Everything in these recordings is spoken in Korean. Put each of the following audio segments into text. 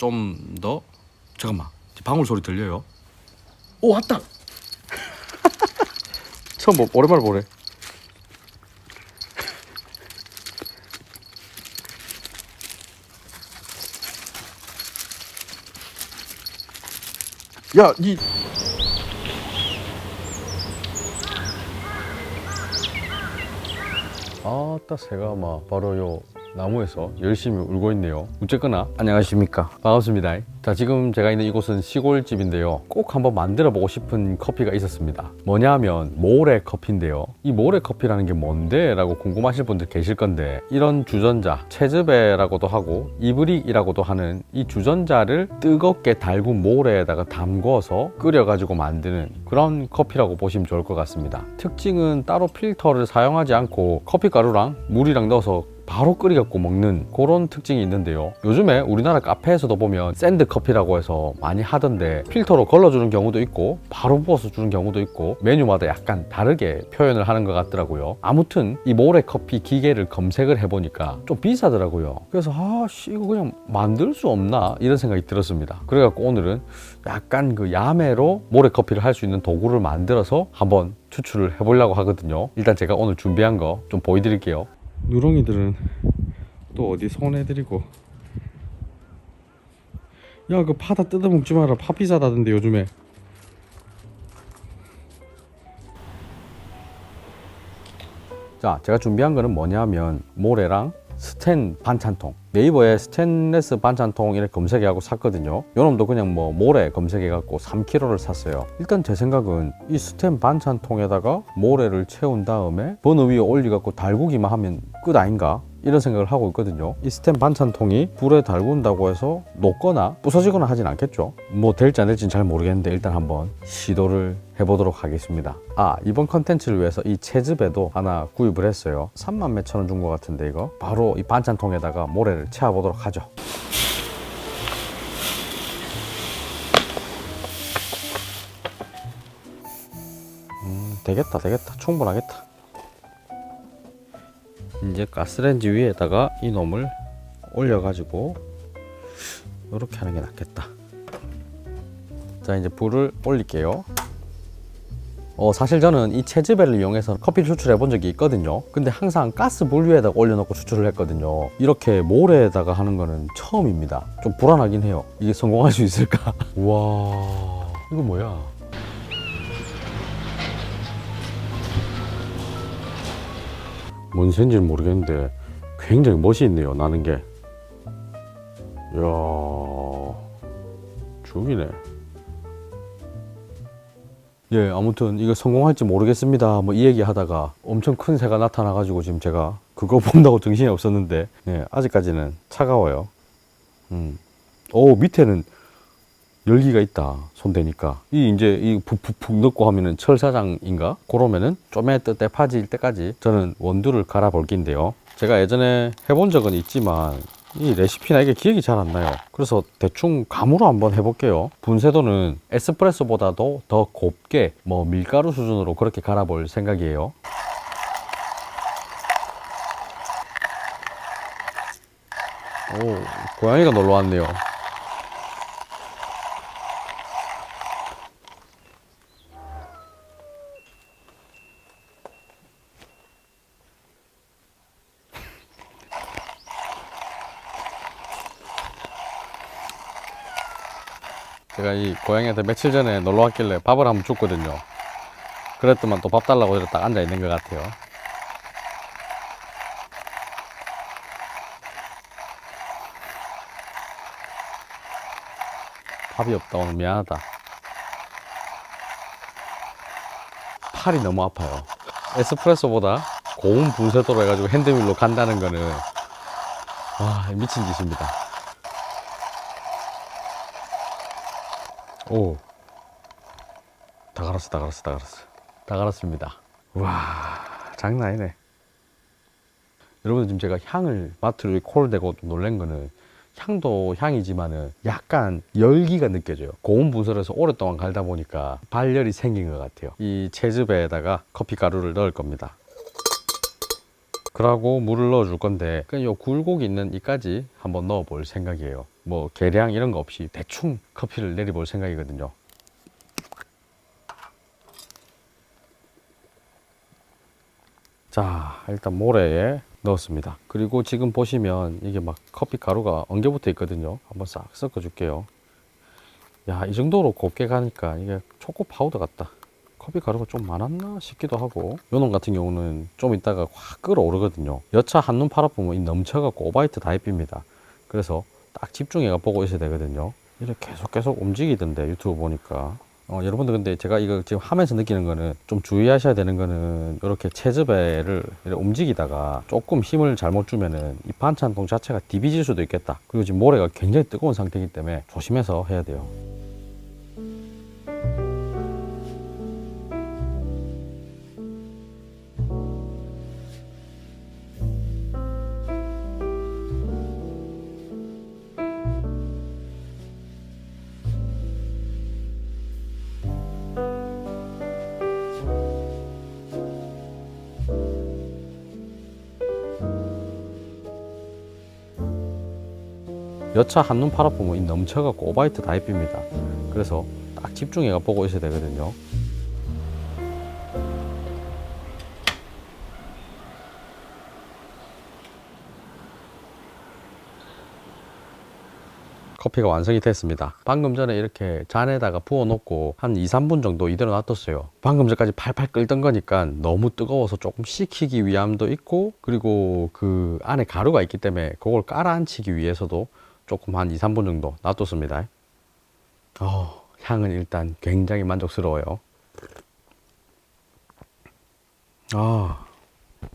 좀 더 잠깐만 방울 소리 들려요? 오 왔다. 처음 보 오랜만에 보래. 야, 니 아따 새가 막 바로 요 나무에서 열심히 울고 있네요. 어쨌거나. 안녕하십니까. 반갑습니다. 자 지금 제가 있는 이곳은 시골집인데요. 꼭 한번 만들어 보고 싶은 커피가 있었습니다. 뭐냐 하면 모래 커피인데요. 이 모래 커피라는 게 뭔데? 라고 궁금하실 분들 계실 건데 이런 주전자 채즙배라고도 하고 이브릭이라고도 하는 이 주전자를 뜨겁게 달군 모래에다가 담궈서 끓여가지고 만드는 그런 커피라고 보시면 좋을 것 같습니다. 특징은 따로 필터를 사용하지 않고 커피가루랑 물이랑 넣어서 바로 끓여갖고 먹는 그런 특징이 있는데요. 요즘에 우리나라 카페에서도 보면 샌드 커피라고 해서 많이 하던데 필터로 걸러주는 경우도 있고 바로 부어서 주는 경우도 있고 메뉴마다 약간 다르게 표현을 하는 것 같더라고요. 아무튼 이 모래 커피 기계를 검색을 해보니까 좀 비싸더라고요. 그래서 아씨 이거 그냥 만들 수 없나 이런 생각이 들었습니다. 그래갖고 오늘은 약간 그 야매로 모래 커피를 할 수 있는 도구를 만들어서 한번 추출을 해보려고 하거든요. 일단 제가 오늘 준비한 거 좀 보여드릴게요. 누렁이들은 또 어디 손해드리고. 야 그 파다 뜯어먹지 마라. 파 비싸다던데 요즘에. 자 제가 준비한 거는 뭐냐면 모래랑 스텐 반찬통. 네이버에 스테인레스 반찬통 이렇게 검색해갖고 샀거든요. 요놈도 그냥 뭐 모래 검색해갖고 3kg를 샀어요. 일단 제 생각은 이 스텐 반찬통에다가 모래를 채운 다음에 버너 위에 올려갖고 달구기만 하면 끝 아닌가 이런 생각을 하고 있거든요. 이 스텐 반찬통이 불에 달군다고 해서 녹거나 부서지거나 하진 않겠죠? 뭐 될지 안 될지는 잘 모르겠는데 일단 한번 시도를 해보도록 하겠습니다. 아 이번 컨텐츠를 위해서 이 채즙에도 하나 구입을 했어요. 3만 몇천 원 준 것 같은데 이거? 바로 이 반찬통에다가 모래를 채워보도록 하죠. 음 되겠다 되겠다. 충분하겠다 이제 가스레인지 위에다가 이 놈을 올려가지고 이렇게 하는 게 낫겠다. 자 이제 불을 올릴게요. 어 사실 저는 이 채즙배를 이용해서 커피를 추출해 본 적이 있거든요. 근데 항상 가스 불 위에다가 올려놓고 추출을 했거든요. 이렇게 모래에다가 하는 거는 처음입니다. 좀 불안하긴 해요. 이게 성공할 수 있을까? 와 이거 뭐야? 뭔 새인지는 모르겠는데 굉장히 멋이 있네요 나는 게. 이야 죽이네. 예 아무튼 이거 성공할지 모르겠습니다. 뭐 이 얘기 하다가 엄청 큰 새가 나타나 가지고 지금 제가 그거 본다고 정신이 없었는데 예, 아직까지는 차가워요. 음오 밑에는 열기가 있다 손 대니까. 이 이제 이 푹푹푹 넣고 하면은 철사장인가? 그러면은 좀에 뜨때 파질 때까지 저는 원두를 갈아 볼 긴데요. 제가 예전에 해본 적은 있지만 이 레시피나 이게 기억이 잘 안 나요. 그래서 대충 감으로 한번 해볼게요. 분쇄도는 에스프레소보다도 더 곱게 뭐 밀가루 수준으로 그렇게 갈아 볼 생각이에요. 오 고양이가 놀러 왔네요 제가 이 고양이한테 며칠 전에 놀러 왔길래 밥을 한번 줬거든요. 그랬더만 또 밥 달라고 딱 앉아 있는 것 같아요. 밥이 없다 오늘 미안하다. 팔이 너무 아파요. 에스프레소보다 고운 분쇄도로 해가지고 핸드밀로 간다는 거는 와 미친 짓입니다. 오. 다 갈았어, 다 갈았어, 다 갈았어. 다 갈았습니다. 와, 장난 아니네. 여러분 지금 제가 향을 맡으러 콜 대고 좀 놀란 거는 향도 향이지만은 약간 열기가 느껴져요. 고온 분설에서 오랫동안 갈다 보니까 발열이 생긴 것 같아요. 이 채즙에다가 커피 가루를 넣을 겁니다. 그러고 물을 넣어 줄 건데 그냥 요 굴곡 있는 이까지 한번 넣어 볼 생각이에요. 뭐 계량 이런 거 없이 대충 커피를 내려 볼 생각이거든요. 자, 일단 모래에 넣었습니다. 그리고 지금 보시면 이게 막 커피 가루가 엉겨 붙어 있거든요. 한번 싹 섞어 줄게요. 야, 이 정도로 곱게 가니까 이게 초코 파우더 같다. 커피 가루가 좀 많았나 싶기도 하고. 요놈 같은 경우는 좀 이따가 확 끓어오르거든요. 여차 한눈 팔아보면 이 넘쳐갖고 오바이트 다이비입니다. 그래서 딱 집중해가 보고 있어야 되거든요. 이렇게 계속 계속 움직이던데 유튜브 보니까. 어, 여러분들 근데 제가 이거 지금 하면서 느끼는 거는 좀 주의하셔야 되는 거는 이렇게 이렇게 움직이다가 조금 힘을 잘못 주면은 이 반찬통 자체가 디비질 수도 있겠다. 그리고 지금 모래가 굉장히 뜨거운 상태이기 때문에 조심해서 해야 돼요 여차 한눈 팔아보면 이 넘쳐갖고 오바이트 다이비입니다. 그래서 딱 집중해가 보고 있어야 되거든요. 커피가 완성이 됐습니다. 방금 전에 이렇게 잔에다가 부어 놓고 한 2, 3분 정도 이대로 놔뒀어요. 방금 전까지 팔팔 끓던 거니까 너무 뜨거워서 조금 식히기 위함도 있고 그리고 그 안에 가루가 있기 때문에 그걸 깔아앉히기 위해서도 조금 한 2, 3분 정도 놔뒀습니다. 어, 향은 일단 굉장히 만족스러워요. 아,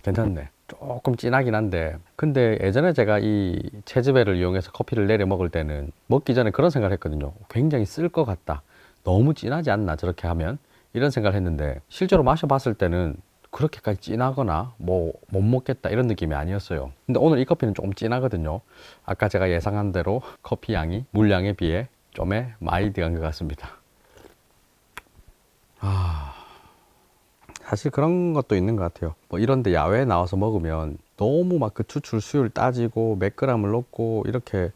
괜찮네. 조금 진하긴 한데 근데 예전에 제가 이 채즙에를 이용해서 커피를 내려 먹을 때는 먹기 전에 그런 생각을 했거든요 굉장히 쓸 것 같다 너무 진하지 않나 저렇게 하면 이런 생각을 했는데 실제로 마셔봤을 때는 그렇게까지 진하거나 뭐 못 먹겠다 이런 느낌이 아니었어요 근데 오늘 이 커피는 조금 진하거든요 아까 제가 예상한 대로 커피 양이 물량에 비해 좀에 들어간 것 같습니다 아 사실 그런 것도 있는 것 같아요. 뭐 이런데 야외에 나와서 먹으면 너무 막 그 추출 수율 따지고 몇 그램을 넣고 이렇게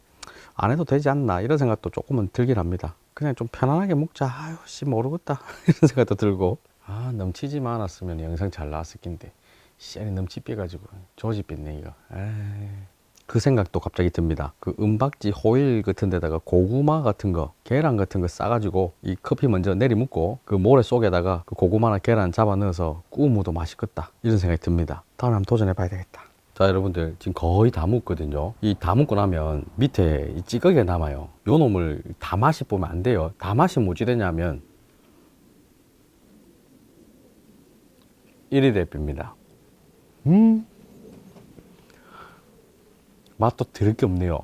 안 해도 되지 않나 이런 생각도 조금은 들긴 합니다. 그냥 좀 편안하게 먹자. 아유 씨 모르겠다 이런 생각도 들고 아 넘치지만 않았으면 영상 잘 나왔을 낀데 씨알이 넘치 빼가지고 조지 뺐네 이거. 에이. 그 생각도 갑자기 듭니다. 그 은박지 호일 같은 데다가 고구마 같은 거, 계란 같은 거 싸가지고 이 커피 먼저 내리묻고 그 모래 속에다가 그 고구마나 계란 잡아 넣어서 구우무도 맛있겠다. 이런 생각이 듭니다. 다음에 한번 도전해 봐야 되겠다. 자, 여러분들 지금 거의 다 묻거든요. 이 다 묻고 나면 밑에 이 찌꺼기가 남아요. 요 놈을 다 맛이 보면 안 돼요. 다 맛이 뭐지 되냐면 1위 대표입니다. 음, 맛도 들을 게 없네요.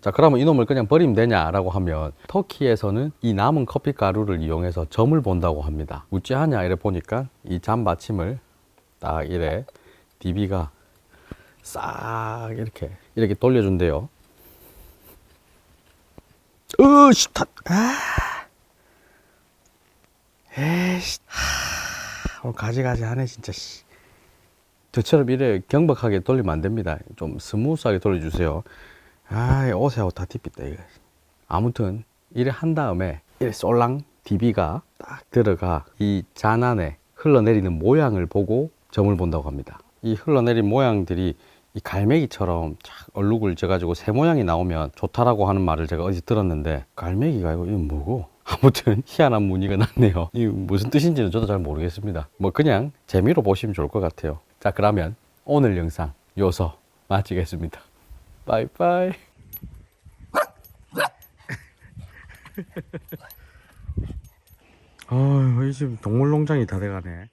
자, 그러면 이놈을 그냥 버리면 되냐라고 하면 터키에서는 이 남은 커피 가루를 이용해서 점을 본다고 합니다. 어찌하냐 이래 보니까 이 잔 받침을 딱 이래 DB가 싹 이렇게 이렇게 돌려준대요. 으씨, 다, 아, 에이씨, 하, 오늘 가지가지 하네 진짜 씨. 저처럼 이래 경박하게 돌리면 안 됩니다. 좀 스무스하게 돌려주세요. 아, 옷에하고 다 뒤삐다, 이거. 아무튼, 이래 한 다음에, 이래 쏠랑 DB가 딱 들어가 이 잔 안에 흘러내리는 모양을 보고 점을 본다고 합니다. 이 흘러내린 모양들이 이 갈매기처럼 착 얼룩을 져가지고 새 모양이 나오면 좋다라고 하는 말을 제가 어제 들었는데, 갈매기가 이거, 이거 뭐고? 아무튼 희한한 무늬가 났네요. 이 무슨 뜻인지는 저도 잘 모르겠습니다. 뭐 그냥 재미로 보시면 좋을 것 같아요. 자 그러면 오늘 영상 요서 마치겠습니다. 빠이빠이. 아, 이집 동물농장이 다 돼가네.